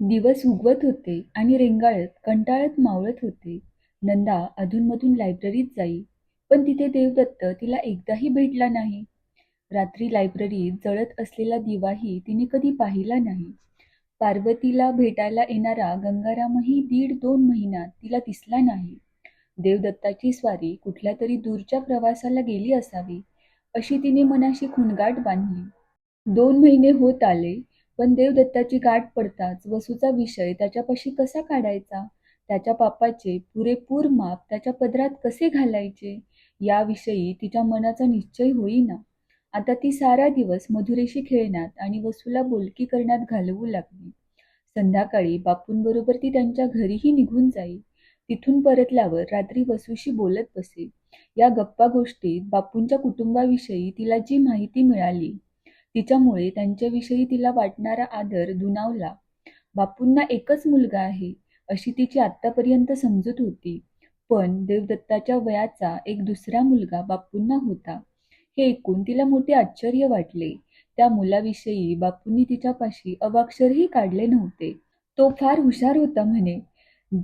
दिवस उगवत होते आणि रेंगाळत कंटाळत मावळत होते. नंदा अधूनमधून लायब्ररीत जाई पण तिथे देवदत्त तिला एकदाही भेटला नाही. रात्री लायब्ररीत जळत असलेला दिवाही तिने कधी पाहिला नाही. पार्वतीला भेटायला येणारा गंगारामही दीड दोन महिन्यात तिला दिसला नाही. देवदत्ताची स्वारी कुठल्या तरी दूरच्या प्रवासाला गेली असावी अशी तिने मनाशी खुणगाट बांधली. दोन महिने होत आले पण देवदत्ताची गाठ पडताच वसूचा विषय त्याच्यापाशी कसा काढायचा? त्याच्या पापाचे पुरेपूर माप त्याच्या पदरात कसे घालायचे? याविषयी तिच्या मनाचा निश्चय होईना. आता ती सारा दिवस मधुरेशी खेळण्यात आणि वसूला बोलकी करण्यात घालवू लागली. संध्याकाळी बापूंबरोबर ती त्यांच्या घरीही निघून जाई तिथून परतल्यावर रात्री वसूशी बोलत बसे. या गप्पा गोष्टीत बापूंच्या कुटुंबाविषयी तिला जी माहिती मिळाली तिच्यामुळे त्यांच्याविषयी तिला वाटणारा आदर दुणावला. बापूंना एकच मुलगा आहे अशी तिची आत्तापर्यंत समजूत होती. पण देवदत्ताच्या वयाचा एक दुसरा मुलगा बापूंना होता. हे ऐकून तिला मोठे आश्चर्य वाटले. त्या मुलाविषयी बापूंनी तिच्यापाशी अवाक्षरही काढले नव्हते. तो फार हुशार होता म्हणे.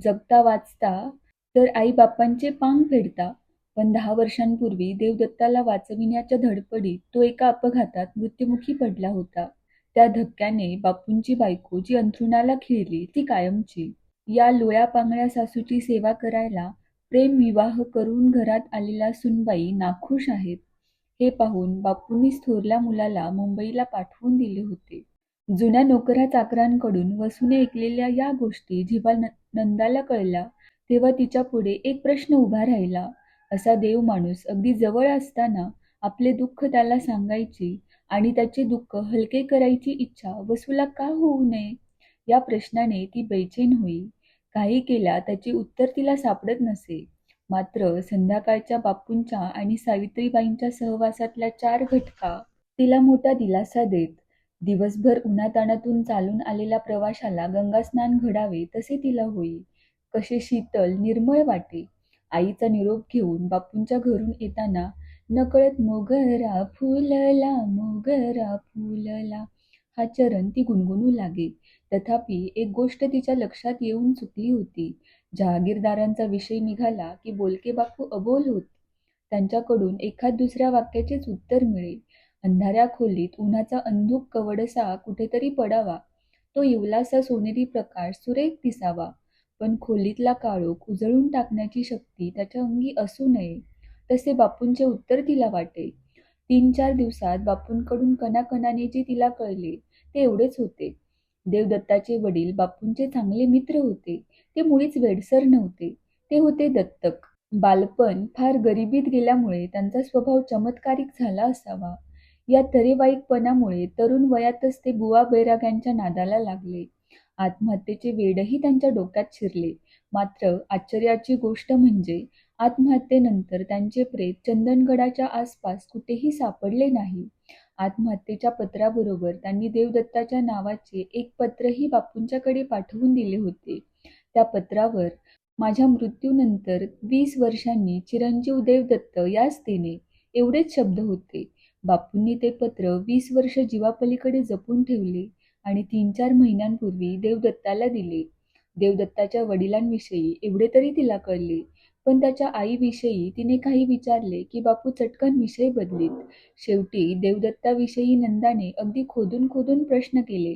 जगता वाचता तर आई बापांचे पांग फेडता पण दहा वर्षांपूर्वी देवदत्ताला वाचविण्याच्या धडपडीत तो एका अपघातात मृत्युमुखी पडला होता. त्या धक्क्याने बापूंची बायको जी अंथरुणाला खिळली ती कायमची. या लोया पांगळ्या सासूची सेवा करायला प्रेम विवाह करून घरात आलेल्या सुनबाई नाखुश आहेत. हे पाहून बापूंनीच थोरल्या मुलाला मुंबईला पाठवून दिले होते. जुन्या नोकरा चाकरांकडून वसूने ऐकलेल्या या गोष्टी जेव्हा न नंदाला कळल्या तेव्हा तिच्या पुढे एक प्रश्न उभा राहिला. असा देव माणूस अगदी जवळ असताना आपले दुःख त्याला सांगायची आणि त्याचे दुःख हलके करायची इच्छा वसूला का होऊ नये? या प्रश्नाने ती बेचैन होई. काही केल्या त्याचे उत्तर तिला सापडत नसे. मात्र संध्याकाळच्या बापूंच्या आणि सावित्रीबाईंच्या सहवासातल्या चार घटका तिला मोठा दिलासा देत. दिवसभर उन्हाताणातून चालून आलेल्या प्रवाशाला गंगास्नान घडावे तसे तिला होई. कसे शीतल निर्मळ वाटे. आईचा निरोप घेऊन बापूंच्या घरून येताना नकळत मोगरा फुलला मोगरा फुलला. हा चरण ती गुणगुणू लागे. तथापि एक गोष्ट तिच्या लक्षात येऊन चुकली होती. जहागीरदारांचा विषय निघाला की बोलके बापू अबोल होत. त्यांच्याकडून एखाद दुसऱ्या वाक्याचेच उत्तर मिळे. अंधाऱ्या खोलीत उन्हाचा अंधुक कवडसा कुठेतरी पडावा. तो येवलासा सोनेरी प्रकाश सुरेख दिसावा. पण खोलीतला काळोख उजळून टाकण्याची शक्ती त्याच्या अंगी असू नये तसे बापूंचे उत्तर तिला वाटे. तीन चार दिवसात बापूंकडून कणाकणाने जे तिला कळले ते एवढेच होते. देवदत्ताचे वडील बापूंचे चांगले मित्र होते ते मुळीच वेडसर नव्हते ते होते दत्तक. बालपण फार गरिबीत गेल्यामुळे त्यांचा स्वभाव चमत्कारिक झाला असावा. या तरेवाईकपणामुळे तरुण वयातच ते बुवा बैराग्यांच्या नादाला लागले. आत्महत्येचे वेडही त्यांच्या डोक्यात शिरले. मात्र आश्चर्याची गोष्ट म्हणजे आत्महत्येनंतर त्यांचे प्रेत चंदनगडाच्या आसपास कुठेही सापडले नाही. आत्महत्येच्या पत्राबरोबर त्यांनी देवदत्ताच्या नावाचे एक पत्रही बापूंच्याकडे पाठवून दिले होते. त्या पत्रावर माझ्या मृत्यूनंतर वीस वर्षांनी चिरंजीव देवदत्त याच देणे एवढेच शब्द होते. बापूंनी ते पत्र वीस वर्ष जीवापलीकडे जपून ठेवले. आणि तीन चार महिन्यांपूर्वी देवदत्ताला दिले. देवदत्ताच्या वडिलांविषयी एवढे तरी तिला कळले पण त्याच्या आईविषयी तिने काही विचारले की बापू चटकन विषय बदलीत. शेवटी देवदत्ताविषयी नंदाने अगदी खोदून खोदून प्रश्न केले.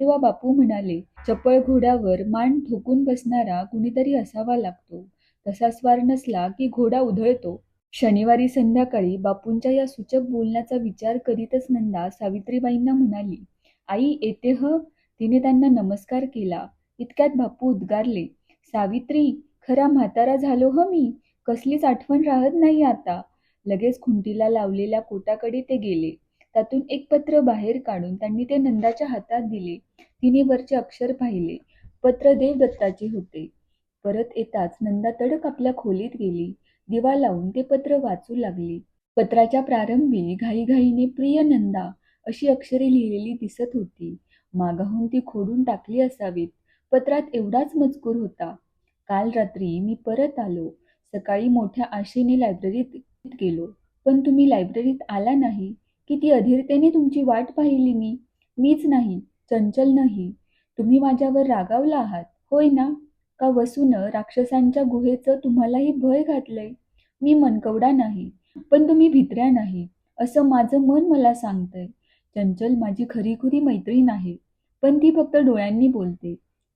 तेव्हा बापू म्हणाले चपळ घोड्यावर मान ठोकून बसणारा कुणीतरी असावा लागतो. तसा स्वार नसला की घोडा उधळतो. शनिवारी संध्याकाळी बापूंच्या या सूचक बोलण्याचा विचार करीतच नंदा सावित्रीबाईंना म्हणाली आई येते ह तिने त्यांना नमस्कार केला. इतक्यात बापू उद्गारले सावित्री खरा म्हातारा झालो ह मी. कसलीच आठवण राहत नाही आता. लगेच खुंटीला लावलेल्या कोटाकडे ते गेले. त्यातून एक पत्र बाहेर काढून त्यांनी ते नंदाच्या हातात दिले. तिने वरचे अक्षर पाहिले. पत्र देवदत्ताचे होते. परत येताच नंदा तडक आपल्या खोलीत गेली. दिवा लावून ते पत्र वाचू लागली. पत्राच्या प्रारंभी घाईघाईने प्रिय नंदा अशी अक्षरे लिहिलेली दिसत होती. मागाहून ती खोडून टाकली असावीत. पत्रात एवढाच मजकूर होता. काल रात्री मी परत आलो. सकाळी मोठ्या आशेने लायब्ररीत गेलो. पण तुम्ही लायब्ररीत आला नाही. किती अधीरतेने तुमची वाट पाहिली मी. मीच नाही. चंचल नाही. तुम्ही माझ्यावर रागावला आहात. होय ना? का वसूनं राक्षसांच्या गुहेचं तुम्हालाही भय घातलंय? मी मनकवडा नाही. पण तुम्ही भित्र्या नाही. असं माझं मन मला सांगतंय. चंचल माझी खरीखुरी मैत्रीण आहे पण ती फक्त डोळ्यांनी बोलते.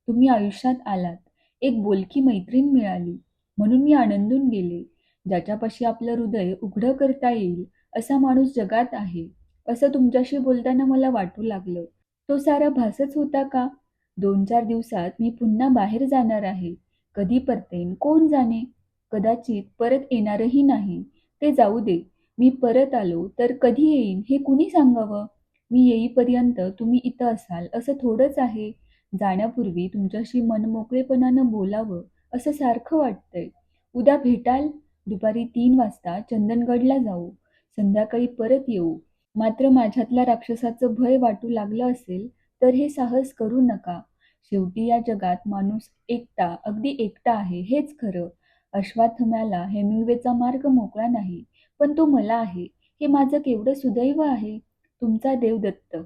तुम्ही आयुष्यात आलात एक बोलकी मैत्रीण मिळाली म्हणून मी आनंदून गेले. ज्याच्यापाशी आपलं हृदय उघडं करता येईल असा माणूस जगात आहे असं तुमच्याशी बोलताना मला वाटू लागलं. तो सारा भासच होता का? दोन चार दिवसात मी पुन्हा बाहेर जाणार आहे. कधी परतेन कोण जाणे? कदाचित परत येणारही नाही. ते जाऊ दे मी परत आलो तर कधी येईन हे कुणी सांगावं? मी येईपर्यंत तुम्ही इथं असाल असं थोडंच आहे. जाण्यापूर्वी तुमच्याशी मनमोकळेपणानं बोलावं असं सारखं वाटतंय. उद्या भेटाल? दुपारी तीन वाजता चंदनगडला जाऊ. संध्याकाळी परत येऊ. मात्र माझ्यातल्या राक्षसाचं भय वाटू लागलं असेल तर हे साहस करू नका. शेवटी या जगात माणूस एकटा अगदी एकटा आहे हेच खरं. अश्वाथम्याला हेमिंग्वेचा मार्ग मोकळा नाही पण तो मला आहे. हे माझं केवढं सुदैव आहे? तुमचा देवदत्त.